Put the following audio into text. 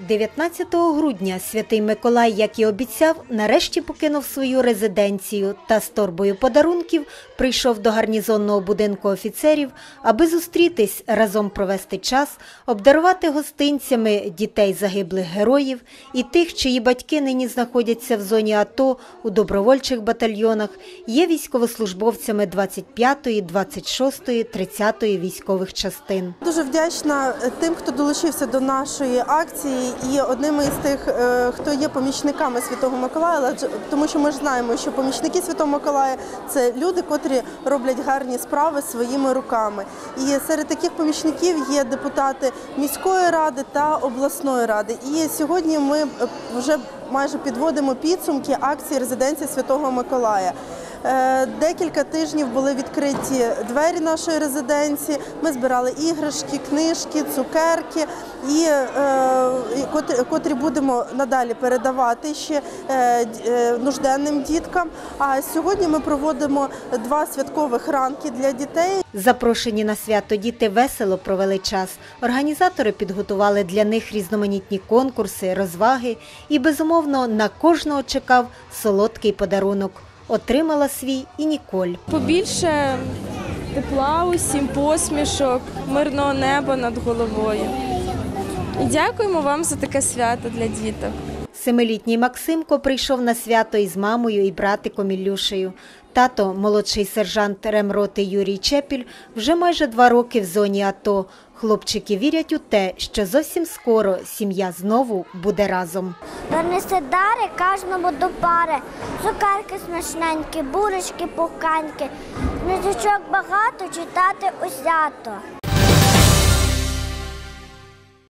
19 грудня святий Миколай, як і обіцяв, нарешті покинув свою резиденцію та з торбою подарунків прийшов до гарнізонного будинку офіцерів, аби зустрітись, разом провести час, обдарувати гостинцями дітей загиблих героїв і тих, чиї батьки нині знаходяться в зоні АТО у добровольчих батальйонах, є військовослужбовцями 25-ї, 26-ї, 30-ї військових частин. Дуже вдячна тим, хто долучився до нашої акції, і одним із тих, е, хто є помічниками Святого Миколая, тому що ми ж знаємо, що помічники Святого Миколая це люди, котрі роблять гарні справи своїми руками. І серед таких помічників є депутати міської ради та обласної ради. І сьогодні ми е, вже майже підводимо підсумки акції резиденції Святого Миколая. Е, Декілька тижнів були відкриті двері нашої резиденції. Ми збирали іграшки, книжки, цукерки, і, е, котрі, будемо надалі передавати ще е, нужденним діткам. А сьогодні ми проводимо два святкових ранки для дітей. Запрошені на свято діти весело провели час. Організатори підготували для них різноманітні конкурси, розваги і, безумовно, на кожного чекав солодкий подарунок. Отримала свій і Ніколь. Побільше тепла усім, посмішок, мирного неба над головою. І дякуємо вам за таке свято для діток. Семилітній Максимко прийшов на свято із мамою і братиком Ілюшею. Тато, молодший сержант ремроти Юрій Чепіль, вже майже два роки в зоні АТО. Хлопчики вірять у те, що зовсім скоро сім'я знову буде разом. Донеси дари кожному до пари. Цукерки смачненькі, бурочки пухканькі. Книжечок багато читати усято.